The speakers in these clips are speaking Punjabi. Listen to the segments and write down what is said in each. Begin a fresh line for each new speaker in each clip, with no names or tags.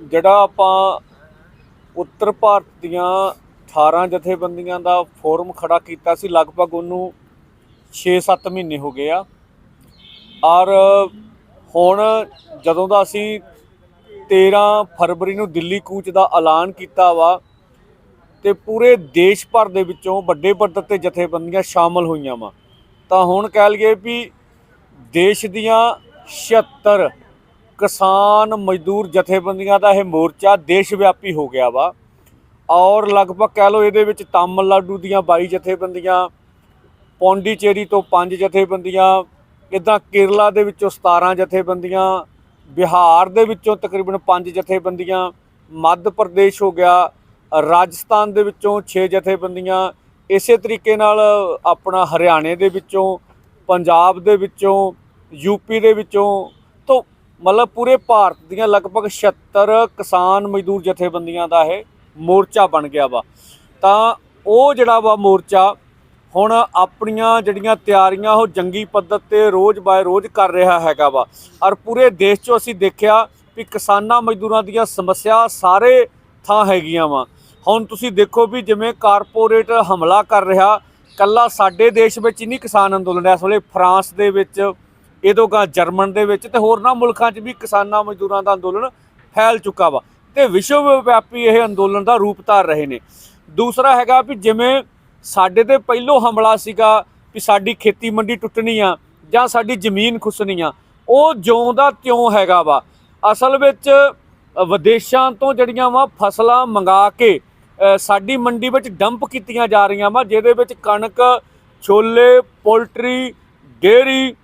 ਜਿਹੜਾ ਆਪਾਂ ਉੱਤਰ ਭਾਰਤ ਦੀਆਂ 18 ਜਥੇਬੰਦੀਆਂ ਦਾ ਫੋਰਮ ਖੜਾ ਕੀਤਾ ਸੀ, ਲਗਭਗ ਉਹਨੂੰ 6-7 ਮਹੀਨੇ ਹੋ ਗਏ ਆ। ਔਰ ਹੁਣ ਜਦੋਂ ਦਾ ਅਸੀਂ 13 ਫਰਵਰੀ ਨੂੰ ਦਿੱਲੀ ਕੂਚ ਦਾ ਐਲਾਨ ਕੀਤਾ ਵਾ ਤੇ ਪੂਰੇ ਦੇਸ਼ ਭਰ ਦੇ ਵਿੱਚੋਂ ਵੱਡੇ ਪੱਧਰ ਤੇ ਜਥੇਬੰਦੀਆਂ ਸ਼ਾਮਲ ਹੋਈਆਂ ਵਾ, ਤਾਂ ਹੁਣ ਕਹਿ ਲਈਏ ਵੀ ਦੇਸ਼ ਦੀਆਂ 76 ਕਿਸਾਨ ਮਜ਼ਦੂਰ ਜਥੇਬੰਦੀਆਂ ਦਾ ਇਹ ਮੋਰਚਾ ਦੇਸ਼ ਵਿਆਪੀ ਹੋ ਗਿਆ ਵਾ। ਔਰ ਲਗਭਗ ਕਹਿ ਲਓ ਇਹਦੇ ਵਿੱਚ ਤਾਮਿਲਨਾਡੂ ਦੀਆਂ 22 ਜਥੇਬੰਦੀਆਂ, ਪੌਂਡੀਚੇਰੀ ਤੋਂ 5 ਜਥੇਬੰਦੀਆਂ, ਇਦਾਂ ਕੇਰਲਾ ਦੇ ਵਿੱਚੋਂ 17 ਜਥੇਬੰਦੀਆਂ, ਬਿਹਾਰ ਦੇ ਵਿੱਚੋਂ ਤਕਰੀਬਨ 5 ਜਥੇਬੰਦੀਆਂ, ਮੱਧ ਪ੍ਰਦੇਸ਼ ਹੋ ਗਿਆ, ਰਾਜਸਥਾਨ ਦੇ ਵਿੱਚੋਂ 6 ਜਥੇਬੰਦੀਆਂ, ਇਸੇ ਤਰੀਕੇ ਨਾਲ ਆਪਣਾ ਹਰਿਆਣੇ ਦੇ ਵਿੱਚੋਂ, ਪੰਜਾਬ ਦੇ ਵਿੱਚੋਂ ਯੂਪੀ ਦੇ ਵਿੱਚੋਂ, ਤੋਂ ਮਤਲਬ ਪੂਰੇ ਭਾਰਤ ਦੀਆਂ ਲਗਭਗ 76 ਕਿਸਾਨ ਮਜ਼ਦੂਰ ਜਥੇਬੰਦੀਆਂ ਦਾ ਇਹ ਮੋਰਚਾ ਬਣ ਗਿਆ ਵਾ। ਤਾਂ ਉਹ ਜਿਹੜਾ ਵਾ ਮੋਰਚਾ ਹੁਣ ਆਪਣੀਆਂ ਜਿਹੜੀਆਂ ਤਿਆਰੀਆਂ ਉਹ ਜੰਗੀ ਪੱਧਰ ਤੇ ਰੋਜ਼ ਬਾਏ ਰੋਜ਼ ਕਰ ਰਿਹਾ ਹੈਗਾ ਵਾ। ਔਰ ਪੂਰੇ ਦੇਸ਼ 'ਚੋਂ ਅਸੀਂ ਦੇਖਿਆ ਵੀ ਕਿਸਾਨਾਂ ਮਜ਼ਦੂਰਾਂ ਦੀਆਂ ਸਮੱਸਿਆ ਸਾਰੇ ਥਾਂ ਹੈਗੀਆਂ ਵਾ। ਹੁਣ ਤੁਸੀਂ ਦੇਖੋ ਵੀ ਜਿਵੇਂ ਕਾਰਪੋਰੇਟ ਹਮਲਾ ਕਰ ਰਿਹਾ, ਕੱਲਾ ਸਾਡੇ ਦੇਸ਼ ਵਿੱਚ ਹੀ ਨਹੀਂ ਕਿਸਾਨ ਅੰਦੋਲਨ ਇਸ ਵੇਲੇ ਫਰਾਂਸ ਦੇ ਵਿੱਚ ਇਦੋਂਗਾ ਜਰਮਨ ਦੇ ਵਿੱਚ ਤੇ ਹੋਰਨਾਂ ਮੁਲਕਾਂ 'ਚ ਵੀ ਕਿਸਾਨਾਂ ਮਜ਼ਦੂਰਾਂ ਦਾ ਅੰਦੋਲਨ ਫੈਲ ਚੁੱਕਾ ਵਾ ਤੇ ਵਿਸ਼ਵ ਵਿਆਪੀ ਇਹ ਅੰਦੋਲਨ ਦਾ ਰੂਪ ਧਾਰ ਰਹੇ ਨੇ। ਦੂਸਰਾ ਹੈਗਾ ਵੀ ਜਿਵੇਂ ਸਾਡੇ ਤੇ ਪਹਿਲੋ ਹਮਲਾ ਸੀਗਾ ਵੀ ਸਾਡੀ ਖੇਤੀ ਮੰਡੀ ਟੁੱਟਣੀ ਆ ਜਾਂ ਸਾਡੀ ਜ਼ਮੀਨ ਖੁੱਸਣੀ ਆ, ਉਹ ਜਿਉਂ ਦਾ ਤਿਉਂ ਹੈਗਾ ਵਾ। ਅਸਲ ਵਿੱਚ ਵਿਦੇਸ਼ਾਂ ਤੋਂ ਜਿਹੜੀਆਂ ਵਾ ਫਸਲਾਂ ਮੰਗਾ ਕੇ ਸਾਡੀ ਮੰਡੀ ਵਿੱਚ ਡੰਪ ਕੀਤੀਆਂ ਜਾ ਰਹੀਆਂ ਵਾ, ਜਿਹਦੇ ਵਿੱਚ ਕਣਕ, ਛੋਲੇ, ਪੋਲਟਰੀ, ਡੇਅਰੀ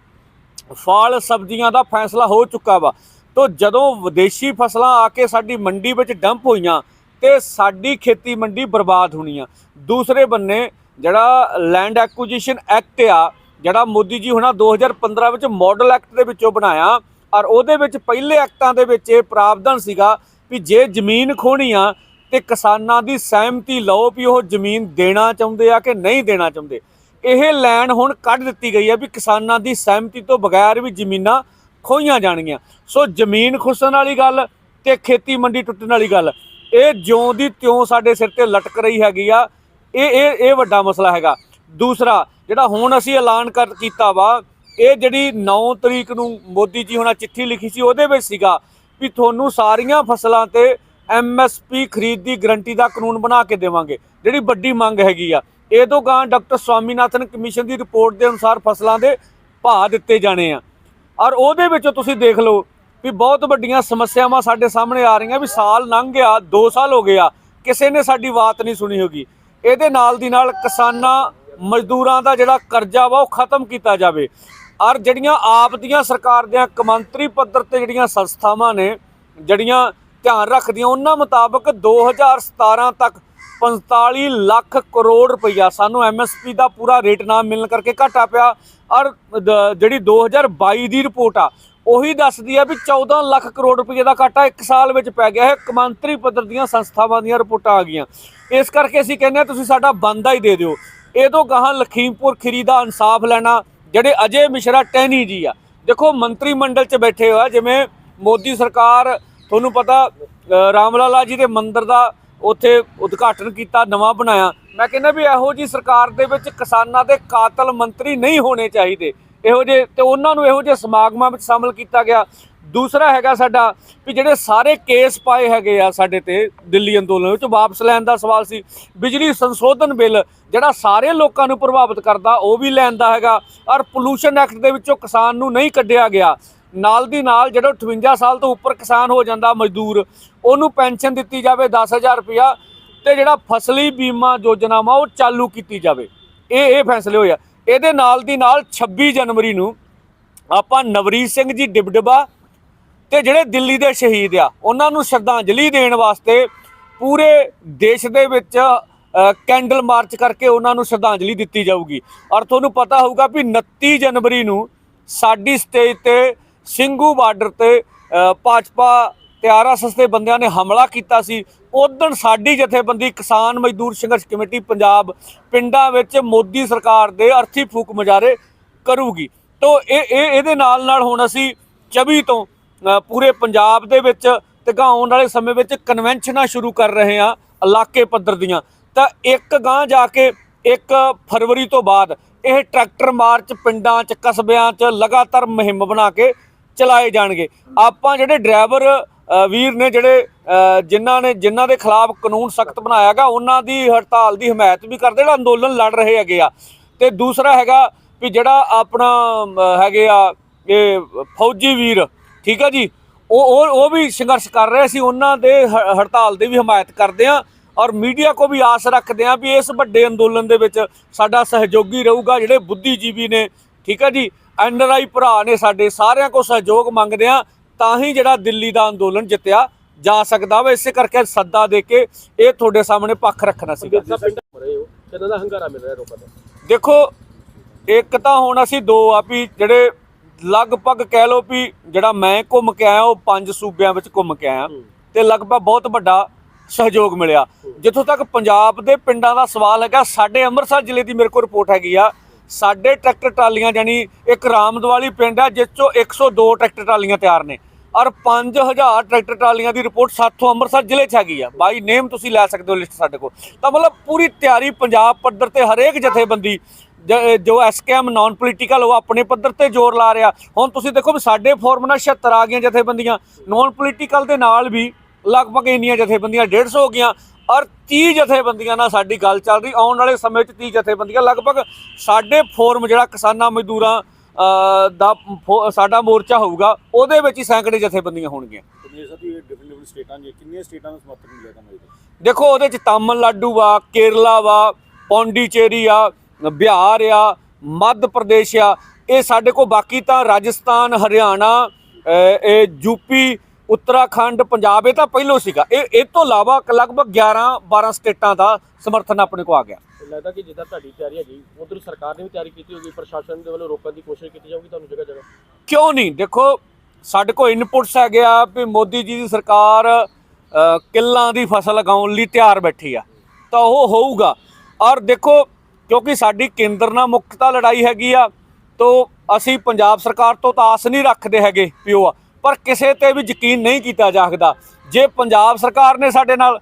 ਫਲ ਸਬਜ਼ੀਆਂ ਦਾ ਫੈਸਲਾ ਹੋ ਚੁੱਕਾ ਵਾ। ਤੋਂ ਜਦੋਂ ਵਿਦੇਸ਼ੀ ਫਸਲਾਂ ਆ ਕੇ ਸਾਡੀ ਮੰਡੀ ਵਿੱਚ ਡੰਪ ਹੋਈਆਂ ਤੇ ਸਾਡੀ ਖੇਤੀ ਮੰਡੀ ਬਰਬਾਦ ਹੋਣੀ ਆ। ਦੂਸਰੇ ਬੰਨੇ ਜਿਹੜਾ ਲੈਂਡ ਐਕੁਜੀਸ਼ਨ ਐਕਟ ਆ, ਜਿਹੜਾ ਮੋਦੀ ਜੀ ਹੁਣਾਂ 2015 ਵਿੱਚ ਮਾਡਲ ਐਕਟ ਦੇ ਵਿੱਚੋਂ ਬਣਾਇਆ, ਔਰ ਉਹਦੇ ਵਿੱਚ ਪਹਿਲੇ ਐਕਟਾਂ ਦੇ ਵਿੱਚ ਇਹ ਪ੍ਰਾਵਧਾਨ ਸੀਗਾ ਵੀ ਜੇ ਜ਼ਮੀਨ ਖੋਣੀ ਆ ਤੇ ਕਿਸਾਨਾਂ ਦੀ ਸਹਿਮਤੀ ਲਓ ਵੀ ਉਹ ਜ਼ਮੀਨ ਦੇਣਾ ਚਾਹੁੰਦੇ ਆ ਕਿ ਨਹੀਂ ਦੇਣਾ ਚਾਹੁੰਦੇ। ਇਹ ਲੈਣ ਹੁਣ ਕੱਢ ਦਿੱਤੀ ਗਈ ਹੈ ਵੀ ਕਿਸਾਨਾਂ ਦੀ ਸਹਿਮਤੀ ਤੋਂ ਬਗੈਰ ਵੀ ਜ਼ਮੀਨਾਂ ਖੋਈਆਂ ਜਾਣਗੀਆਂ। ਸੋ ਜ਼ਮੀਨ ਖੁੱਸਣ ਵਾਲੀ ਗੱਲ ਤੇ ਖੇਤੀ ਮੰਡੀ ਟੁੱਟਣ ਵਾਲੀ ਗੱਲ, ਇਹ ਜਿਉਂ ਦੀ ਤਿਉਂ ਸਾਡੇ ਸਿਰ ਤੇ ਲਟਕ ਰਹੀ ਹੈਗੀ ਆ, ਇਹ ਇਹ ਇਹ ਵੱਡਾ ਮਸਲਾ ਹੈਗਾ। ਦੂਸਰਾ, ਜਿਹੜਾ ਹੁਣ ਅਸੀਂ ਐਲਾਨ ਕਰ ਕੀਤਾ ਵਾ, ਇਹ ਜਿਹੜੀ 9 ਤਰੀਕ ਨੂੰ ਮੋਦੀ ਜੀ ਹੁਣਾਂ ਚਿੱਠੀ ਲਿਖੀ ਸੀ, ਉਹਦੇ ਵਿੱਚ ਸੀਗਾ ਵੀ ਤੁਹਾਨੂੰ ਸਾਰੀਆਂ ਫਸਲਾਂ ਤੇ ਐਮਐਸਪੀ ਖਰੀਦ ਦੀ ਗਰੰਟੀ ਦਾ ਕਾਨੂੰਨ ਬਣਾ ਕੇ ਦੇਵਾਂਗੇ। ਜਿਹੜੀ ਵੱਡੀ ਮੰਗ ਹੈਗੀ ਆ ਇਹ ਤੋਂ ਗਾਂ ਡਾਕਟਰ ਸਵਾਮੀਨਾਥਨ ਕਮਿਸ਼ਨ ਦੀ ਰਿਪੋਰਟ ਦੇ ਅਨੁਸਾਰ ਫਸਲਾਂ ਦੇ ਭਾਅ ਦਿੱਤੇ ਜਾਣੇ ਆ। ਔਰ ਉਹਦੇ ਵਿੱਚੋਂ ਤੁਸੀਂ ਦੇਖ ਲਓ ਵੀ ਬਹੁਤ ਵੱਡੀਆਂ ਸਮੱਸਿਆਵਾਂ ਸਾਡੇ ਸਾਹਮਣੇ ਆ ਰਹੀਆਂ ਵੀ ਸਾਲ ਲੰਘ ਗਿਆ 2 ਸਾਲ ਹੋ ਗਿਆ ਕਿਸੇ ਨੇ ਸਾਡੀ ਬਾਤ ਨਹੀਂ ਸੁਣੀ ਹੋਗੀ। ਇਹਦੇ ਨਾਲ ਦੀ ਨਾਲ ਕਿਸਾਨਾਂ, ਮਜ਼ਦੂਰਾਂ ਦਾ ਜਿਹੜਾ ਕਰਜ਼ਾ ਵਾ ਉਹ ਖਤਮ ਕੀਤਾ ਜਾਵੇ। ਔਰ ਜਿਹੜੀਆਂ ਆਪ ਦੀਆਂ ਸਰਕਾਰ ਦੀਆਂ ਕਮੰਤਰੀ ਪੱਧਰ ਤੇ ਜਿਹੜੀਆਂ ਸੰਸਥਾਵਾਂ ਨੇ, ਜਿਹੜੀਆਂ ਧਿਆਨ ਰੱਖਦੀਆਂ, ਉਹਨਾਂ ਮੁਤਾਬਕ 2017 ਤੱਕ 45 ਲੱਖ ਕਰੋੜ ਰੁਪਈਆ। ਸਾਨੂੰ ਐਮਐਸਪੀ ਦਾ ਪੂਰਾ ਰੇਟ ਨਾ ਮਿਲਣ ਕਰਕੇ ਘਾਟਾ ਪਿਆ। ਔਰ ਦ- ਜਿਹੜੀ 2022 ਦੀ ਰਿਪੋਰਟ ਆ, ਉਹੀ ਦੱਸਦੀ ਆ ਵੀ 14 ਲੱਖ ਕਰੋੜ ਰੁਪਏ ਦਾ ਘਾਟਾ ਇੱਕ ਸਾਲ ਵਿੱਚ ਪੈ ਗਿਆ ਹੈ। ਕਮਾਂਤਰੀ ਪੱਧਰ ਦੀਆਂ ਸੰਸਥਾਵਾਂ ਦੀਆਂ ਰਿਪੋਰਟਾਂ ਆ ਗਈਆਂ। ਇਸ ਕਰਕੇ ਅਸੀਂ ਕਹਿੰਦੇ ਆ ਤੁਸੀਂ ਸਾਡਾ ਬੰਦਾ ਹੀ ਦੇ ਦਿਓ। ਇਹ ਤੋਂ ਗਾਹਾਂ ਲਖੀਮਪੁਰ ਖੀਰੀ ਦਾ ਇਨਸਾਫ ਲੈਣਾ, ਜਿਹੜੇ ਅਜੇ ਮਿਸ਼ਰਾ ਟਹਿਨੀ ਜੀ ਆ। ਦੇਖੋ, ਮੰਤਰੀ ਮੰਡਲ 'ਚ ਬੈਠੇ ਹੋਆ ਜਿਵੇਂ ਮੋਦੀ ਸਰਕਾਰ, ਤੁਹਾਨੂੰ ਪਤਾ ਰਾਮਲਾਲਾ ਜੀ ਦੇ ਮੰਦਿਰ ਦਾ ਉੱਥੇ ਉਦਘਾਟਨ ਕੀਤਾ, ਨਵਾਂ ਬਣਾਇਆ। ਮੈਂ ਕਹਿੰਦਾ ਵੀ ਇਹੋ ਜੀ ਸਰਕਾਰ ਦੇ ਵਿੱਚ ਕਿਸਾਨਾਂ ਦੇ ਕਾਤਲ ਮੰਤਰੀ ਨਹੀਂ ਹੋਣੇ ਚਾਹੀਦੇ। ਇਹੋ ਜਿਹੇ ਤੇ ਉਹਨਾਂ ਨੂੰ ਇਹੋ ਜਿਹੇ ਸਮਾਗਮਾਂ ਵਿੱਚ ਸ਼ਾਮਲ ਕੀਤਾ ਗਿਆ। ਦੂਸਰਾ ਹੈਗਾ ਸਾਡਾ ਵੀ ਜਿਹੜੇ ਸਾਰੇ ਕੇਸ ਪਾਏ ਹੈਗੇ ਆ ਸਾਡੇ ਤੇ ਦਿੱਲੀ ਅੰਦੋਲਨ ਵਿੱਚ ਵਾਪਸ ਲੈਣ ਦਾ ਸਵਾਲ ਸੀ। ਬਿਜਲੀ ਸੰਸ਼ੋਧਨ ਬਿੱਲ, ਜਿਹੜਾ ਸਾਰੇ ਲੋਕਾਂ ਨੂੰ ਪ੍ਰਭਾਵਿਤ ਕਰਦਾ, ਉਹ ਵੀ ਲੈਣ ਦਾ ਹੈਗਾ। ਔਰ ਪੋਲੂਸ਼ਨ ਐਕਟ ਦੇ ਵਿੱਚੋਂ ਕਿਸਾਨ ਨੂੰ ਨਹੀਂ ਕੱਢਿਆ ਗਿਆ। ਨਾਲ ਦੀ ਨਾਲ ਜਿਹੜਾ 58 ਸਾਲ ਤੋਂ ਉੱਪਰ ਕਿਸਾਨ ਹੋ ਜਾਂਦਾ ਮਜ਼ਦੂਰ, ਉਹਨੂੰ ਪੈਨਸ਼ਨ ਦਿੱਤੀ ਜਾਵੇ 10000 ਰੁਪਇਆ ਤੇ ਜਿਹੜਾ ਫਸਲੀ ਬੀਮਾ ਯੋਜਨਾ ਵਾ ਉਹ ਚਾਲੂ ਕੀਤੀ ਜਾਵੇ। ਇਹ ਇਹ ਫੈਸਲੇ ਹੋਏ ਆ। ਇਹਦੇ ਨਾਲ ਦੀ ਨਾਲ 26 ਜਨਵਰੀ ਨੂੰ ਆਪਾਂ ਨਵਰੀਤ ਸਿੰਘ ਜੀ ਡਿਬਡਬਾ ਤੇ ਜਿਹੜੇ ਦਿੱਲੀ ਦੇ ਸ਼ਹੀਦ ਆ, ਉਹਨਾਂ ਨੂੰ ਸ਼ਰਧਾਂਜਲੀ ਦੇਣ ਵਾਸਤੇ ਪੂਰੇ ਦੇਸ਼ ਦੇ ਵਿੱਚ ਕੈਂਡਲ ਮਾਰਚ ਕਰਕੇ ਉਹਨਾਂ ਨੂੰ ਸ਼ਰਧਾਂਜਲੀ ਦਿੱਤੀ ਜਾਊਗੀ। ਔਰ ਤੁਹਾਨੂੰ ਪਤਾ ਹੋਊਗਾ ਵੀ 29 ਜਨਵਰੀ ਨੂੰ ਸਾਡੀ ਸਟੇਜ ਤੇ ਸਿੰਘੂ ਬਾਰਡਰ ਤੇ ਅ, ਭਾਜਪਾ ਤੇ ਆਰਐਸਐਸ ਦੇ ਬੰਦਿਆਂ ਨੇ ਹਮਲਾ ਕੀਤਾ ਸੀ। ਉਦੋਂ ਸਾਡੀ ਜਥੇਬੰਦੀ ਕਿਸਾਨ ਮਜ਼ਦੂਰ ਸੰਘਰਸ਼ ਕਮੇਟੀ ਪੰਜਾਬ ਪਿੰਡਾਂ ਵਿੱਚ ਮੋਦੀ ਸਰਕਾਰ ਦੇ ਅਰਥੀ ਫੂਕ ਮੁਜ਼ਾਹਰੇ ਕਰੂਗੀ। ਤੋਂ ਇਹ ਇਹ ਇਹਦੇ ਨਾਲ ਨਾਲ ਹੁਣ ਅਸੀਂ 24 ਤੋਂ ਪੂਰੇ ਪੰਜਾਬ ਦੇ ਵਿੱਚ ਤੇ ਗਾਂ ਆਉਣ ਵਾਲੇ ਸਮੇਂ ਵਿੱਚ ਕਨਵੈਨਸ਼ਨਾਂ ਸ਼ੁਰੂ ਕਰ ਰਹੇ ਹਾਂ ਇਲਾਕੇ ਪੱਧਰ ਦੀਆਂ। ਤਾਂ ਇੱਕ ਗਾਂ ਜਾ ਕੇ 1 ਫਰਵਰੀ ਤੋਂ ਬਾਅਦ ਇਹ ਟਰੈਕਟਰ ਮਾਰਚ ਪਿੰਡਾਂ 'ਚ ਕਸਬਿਆਂ 'ਚ ਲਗਾਤਾਰ ਮੁਹਿੰਮ ਬਣਾ ਕੇ ਚਲਾਏ ਜਾਣਗੇ। ਆਪਾਂ ਜਿਹੜੇ ਡਰਾਈਵਰ ਵੀਰ ਨੇ ਜਿਹੜੇ ਜਿਨ੍ਹਾਂ ਨੇ, ਜਿਨ੍ਹਾਂ ਦੇ ਖਿਲਾਫ ਕਾਨੂੰਨ ਸਖਤ ਬਣਾਇਆਗਾ, ਉਹਨਾਂ ਦੀ ਹੜਤਾਲ ਦੀ ਹਮਾਇਤ ਵੀ ਕਰਦੇ, ਜਿਹੜਾ ਅੰਦੋਲਨ ਲੜ ਰਹੇ ਹੈਗੇ ਆ। ਤੇ ਦੂਸਰਾ ਹੈਗਾ ਵੀ ਜਿਹੜਾ ਆਪਣਾ ਹੈਗੇ ਆ, ਇਹ ਫੌਜੀ ਵੀਰ, ਠੀਕ ਆ ਜੀ? ਉਹ ਉਹ ਵੀ ਸੰਘਰਸ਼ ਕਰ ਰਹੇ ਸੀ, ਉਹਨਾਂ ਦੇ ਹੜਤਾਲ ਦੀ ਵੀ ਹਮਾਇਤ ਕਰਦੇ ਆ। ਔਰ ਮੀਡੀਆ ਕੋ ਵੀ ਆਸ ਰੱਖਦੇ ਆ ਵੀ ਇਸ ਵੱਡੇ ਅੰਦੋਲਨ ਦੇ ਵਿੱਚ ਸਾਡਾ ਸਹਿਯੋਗੀ ਰਹੂਗਾ, ਜਿਹੜੇ ਬੁੱਧੀਜੀਵੀ ਨੇ ਠੀਕ ਆ ਜੀ? ਐਨਆਰਆਈ ਭਰਾ ਨੇ ਸਾਡੇ ਸਾਰਿਆਂ ਕੋ ਸਹਿਯੋਗ ਮੰਗਦੇ ਆ ਤਾਂ ਹੀ ਜਿਹੜਾ ਦਿੱਲੀ ਦਾ ਅੰਦੋਲਨ ਜਿੱਤਿਆ ਜਾ ਸਕਦਾ ਵਾ। ਇਸੇ ਕਰਕੇ ਸੱਦਾ ਦੇ ਕੇ ਇਹ ਤੁਹਾਡੇ ਸਾਹਮਣੇ ਪੱਖ ਰੱਖਣਾ
ਹੋ। ਦਾ ਹੰਗਾਰਾ ਮਿਲ ਰਿਹਾ ਲੋਕਾਂ ਦਾ?
ਦੇਖੋ ਇੱਕ ਤਾਂ ਹੁਣ ਅਸੀਂ ਦੋ ਆ ਵੀ ਜਿਹੜੇ ਲਗਭਗ ਕਹਿ ਲਓ ਵੀ ਜਿਹੜਾ ਮੈਂ ਘੁੰਮ ਕੇ ਆਇਆ ਉਹ ਪੰਜ ਸੂਬਿਆਂ ਵਿੱਚ ਘੁੰਮ ਕੇ ਆਇਆ ਤੇ ਲਗਭਗ ਬਹੁਤ ਵੱਡਾ ਸਹਿਯੋਗ ਮਿਲਿਆ। ਜਿੱਥੋਂ ਤੱਕ ਪੰਜਾਬ ਦੇ ਪਿੰਡਾਂ ਦਾ ਸਵਾਲ ਹੈਗਾ ਸਾਡੇ ਅੰਮ੍ਰਿਤਸਰ ਜ਼ਿਲ੍ਹੇ ਦੀ ਮੇਰੇ ਕੋਲ ਰਿਪੋਰਟ ਹੈਗੀ ਆ। ਸਾਡੇ ਟਰੈਕਟਰ ਟਰਾਲੀਆਂ ਜਾਨੀ ਇੱਕ ਰਾਮਦਵਾਲੀ ਪਿੰਡ ਹੈ, ਜਿਸ ਚੋਂ 102 ਟਰੈਕਟਰ ਟਰਾਲੀਆਂ ਤਿਆਰ ਨੇ। ਔਰ 5000 ਟਰੈਕਟਰ ਟਰਾਲੀਆਂ ਦੀ ਰਿਪੋਰਟ ਸਾਥੋਂ ਅੰਮ੍ਰਿਤਸਰ ਜ਼ਿਲ੍ਹੇ 'ਚ ਹੈਗੀ ਆ। ਬਾਈ ਨੇਮ ਤੁਸੀਂ ਲੈ ਸਕਦੇ ਹੋ ਲਿਸਟ ਸਾਡੇ ਕੋਲ। ਤਾਂ ਮਤਲਬ ਪੂਰੀ ਤਿਆਰੀ ਪੰਜਾਬ ਪੱਧਰ ਤੇ ਹਰੇਕ ਜਥੇਬੰਦੀ, ਜ- ਜੋ ਐਸਕੇਐਮ ਨਾਨ ਪੋਲੀਟੀਕਲ ਉਹ ਆਪਣੇ ਪੱਧਰ ਤੇ ਜ਼ੋਰ ਲਾ ਰਿਹਾ। ਹੁਣ ਤੁਸੀਂ ਦੇਖੋ ਵੀ ਸਾਡੇ ਫੋਰਮ ਨਾਲ 76 ਆ ਗਈਆਂ ਜਥੇਬੰਦੀਆਂ। ਨਾਨ ਪੋਲੀਟੀਕਲ ਦੇ ਨਾਲ ਵੀ ਲਗਭਗ ਇੰਨੀਆਂ ਜਥੇਬੰਦੀਆਂ 150 ਹੋ ਗਈਆਂ। ਔਰ 30 ਜਥੇਬੰਦੀਆਂ ਨਾਲ ਸਾਡੀ ਗੱਲ ਚੱਲ ਰਹੀ ਆਉਣ ਵਾਲੇ ਸਮੇਂ 'ਚ 30 ਜਥੇਬੰਦੀਆਂ ਲਗਭਗ ਸਾਡੇ ਫੋਰਮ ਜਿਹੜਾ ਕਿਸਾਨਾਂ ਮਜ਼ਦੂਰਾਂ ਦਾ ਸਾਡਾ ਮੋਰਚਾ ਹੋਊਗਾ ਉਹਦੇ ਵਿੱਚ ਹੀ ਸੈਂਕੜੇ ਜਥੇਬੰਦੀਆਂ ਹੋਣਗੀਆਂ। ਦੇਖੋ ਉਹਦੇ ਚ ਤਾਮਿਲਨਾਡੂ ਵਾ ਕੇਰਲਾ ਵਾ ਪੌਂਡੀਚੇਰੀ ਆ ਬਿਹਾਰ ਆ ਮੱਧ ਪ੍ਰਦੇਸ਼ ਆ ਇਹ ਸਾਡੇ ਕੋਲ ਬਾਕੀ ਤਾਂ ਰਾਜਸਥਾਨ ਹਰਿਆਣਾ ਇਹ ਯੂਪੀ ਉੱਤਰਾਖੰਡ ਪੰਜਾਬ ਇਹ ਤਾਂ ਪਹਿਲੋਂ ਸੀਗਾ। ਇਹ ਇਹ ਤੋਂ ਇਲਾਵਾ ਲਗਭਗ 11 12 ਸਟੇਟਾਂ ਦਾ ਸਮਰਥਨ ਆਪਣੇ ਕੋ ਆ ਗਿਆ।
ਤੇ ਲੱਗਦਾ ਕਿ ਜਿੱਦਾਂ ਤੁਹਾਡੀ ਤਿਆਰੀ ਹੈਗੀ ਉਧਰ ਸਰਕਾਰ ਨੇ ਵੀ ਤਿਆਰੀ ਕੀਤੀ ਹੋਗੀ ਪ੍ਰਸ਼ਾਸਨ ਦੇ ਵੱਲੋਂ ਰੋਕਣ ਦੀ ਕੋਸ਼ਿਸ਼ ਕੀਤੀ ਜਾਊਗੀ ਤੁਹਾਨੂੰ ਜਗ੍ਹਾ ਜਗ੍ਹਾ?
ਕਿਉਂ ਨਹੀਂ? ਦੇਖੋ ਸਾਡੇ ਕੋਲ ਇਨਪੁਟਸ ਹੈਗੇ ਆ ਵੀ ਮੋਦੀ ਜੀ ਦੀ ਸਰਕਾਰ ਕਿੱਲਾਂ ਦੀ ਫਸਲ ਲਗਾਉਣ ਲਈ ਤਿਆਰ ਬੈਠੀ ਆ। ਤਾਂ ਉਹ ਹੋਊਗਾ। ਔਰ ਦੇਖੋ ਕਿਉਂਕਿ ਸਾਡੀ ਕੇਂਦਰ ਨਾਲ ਮੁਕਤਾ ਲੜਾਈ ਹੈਗੀ ਆ ਤੋ ਅਸੀਂ ਪੰਜਾਬ ਸਰਕਾਰ ਤੋਂ ਤਾਂ ਆਸ ਨਹੀਂ ਰੱਖਦੇ ਹੈਗੇ ਪਿਓ ਆ। ਪਰ ਕਿਸੇ ਤੇ ਵੀ ਯਕੀਨ ਨਹੀਂ ਕੀਤਾ ਜਾ ਸਕਦਾ। ਜੇ ਪੰਜਾਬ ਸਰਕਾਰ ਨੇ ਸਾਡੇ ਨਾਲ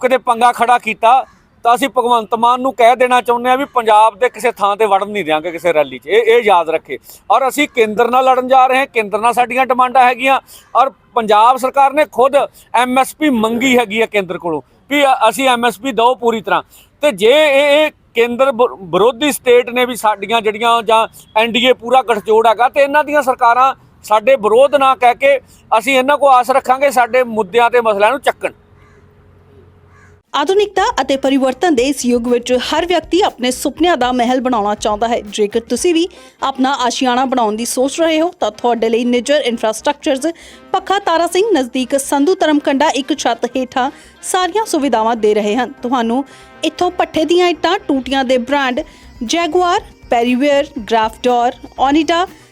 ਕਿਤੇ ਪੰਗਾ ਖੜਾ ਕੀਤਾ, ਤਾਂ ਅਸੀਂ ਭਗਵੰਤ ਮਾਨ ਨੂੰ ਕਹਿ ਦੇਣਾ ਚਾਹੁੰਦੇ ਆ ਵੀ ਪੰਜਾਬ ਦੇ ਕਿਸੇ ਥਾਂ ਤੇ ਵੜਨ ਨਹੀਂ ਦਿਆਂਗੇ ਕਿਸੇ ਰੈਲੀ 'ਚ। ਇਹ ਇਹ ਯਾਦ ਰੱਖੇ। ਔਰ ਅਸੀਂ ਕੇਂਦਰ ਨਾਲ ਲੜਨ ਜਾ ਰਹੇ ਹਾਂ, ਕੇਂਦਰ ਨਾਲ ਸਾਡੀਆਂ ਡਿਮਾਂਡਾਂ ਹੈਗੀਆਂ। ਔਰ ਪੰਜਾਬ ਸਰਕਾਰ ਨੇ ਖੁਦ ਐਮਐਸਪੀ ਮੰਗੀ ਹੈਗੀ ਹੈ ਕੇਂਦਰ ਕੋਲੋਂ ਵੀ ਅ- ਅਸੀਂ ਐਮਐਸਪੀ ਦਿਓ ਪੂਰੀ ਤਰ੍ਹਾਂ। ਤੇ ਜੇ ਇਹ ਕੇਂਦਰ ਵਿਰੋਧੀ ਸਟੇਟ ਨੇ ਵੀ ਸਾਡੀਆਂ ਜਿਹੜੀਆਂ ਜਾਂ ਐਨਡੀਏ ਪੂਰਾ ਗਠਜੋੜ ਹੈਗਾ, ਤੇ ਇਹਨਾਂ ਦੀਆਂ ਸਰਕਾਰਾਂ ਸਾਡੇ ਵਿਰੋਧ ਨਾ ਕਹਿ ਕੇ ਅਸੀਂ ਇਹਨਾਂ ਕੋ ਆਸ ਰੱਖਾਂਗੇ ਸਾਡੇ ਮੁੱਦਿਆਂ ਤੇ ਮਸਲਿਆਂ ਨੂੰ ਚੱਕਣ।
ਆਧੁਨਿਕਤਾ ਅਤੇ ਪਰਿਵਰਤਨ ਦੇ ਇਸ ਯੁੱਗ ਵਿੱਚ ਹਰ ਵਿਅਕਤੀ ਆਪਣੇ ਸੁਪਨਿਆਂ ਦਾ ਮਹਿਲ ਬਣਾਉਣਾ ਚਾਹੁੰਦਾ ਹੈ। ਜੇਕਰ ਤੁਸੀਂ ਵੀ ਆਪਣਾ ਆਸ਼ੀਆਣਾ ਬਣਾਉਣ ਦੀ ਸੋਚ ਰਹੇ ਹੋ, ਤਾਂ ਤੁਹਾਡੇ ਲਈ ਨਿਜਰ ਇਨਫਰਾਸਟ੍ਰਕਚਰਜ਼ ਪੱਖਾ ਤਾਰਾ ਸਿੰਘ ਨਜ਼ਦੀਕ ਸੰਧੂ ਧਰਮਕੰਡਾ ਇੱਕ ਛੱਤ ਹੇਠਾਂ ਸਾਰੀਆਂ ਸੁਵਿਧਾਵਾਂ ਦੇ ਰਹੇ ਹਨ। ਤੁਹਾਨੂੰ ਇੱਥੋਂ ਪੱਠੇ ਦੀਆਂ ਇੱਟਾਂ, ਟੂਟੀਆਂ ਦੇ ਬ੍ਰਾਂਡ, ਜੈਗੁਆਰ, ਪੈਰੀਵੇਅਰ ਗ੍ਰਾਫਡੋਰ ਓਨੀਡਾ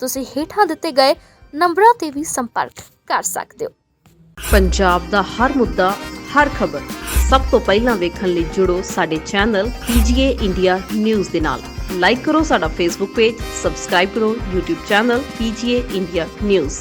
ਤੁਸੀਂ ਹੇਠਾਂ ਦਿੱਤੇ ਗਏ ਨੰਬਰਾਂ ਤੇ ਵੀ ਸੰਪਰਕ ਕਰ ਸਕਦੇ ਹੋ।
ਪੰਜਾਬ ਦਾ ਹਰ ਮੁੱਦਾ, ਹਰ ਖਬਰ ਸਭ ਤੋਂ ਪਹਿਲਾਂ ਵੇਖਣ ਲਈ ਜੁੜੋ ਸਾਡੇ ਚੈਨਲ PGA ਇੰਡੀਆ ਨਿਊਜ਼ ਦੇ ਨਾਲ। ਲਾਈਕ ਕਰੋ ਸਾਡਾ ਫੇਸਬੁੱਕ ਪੇਜ ਸਬਸਕ੍ਰਾਈਬ ਕਰੋ YouTube channel PGA India news.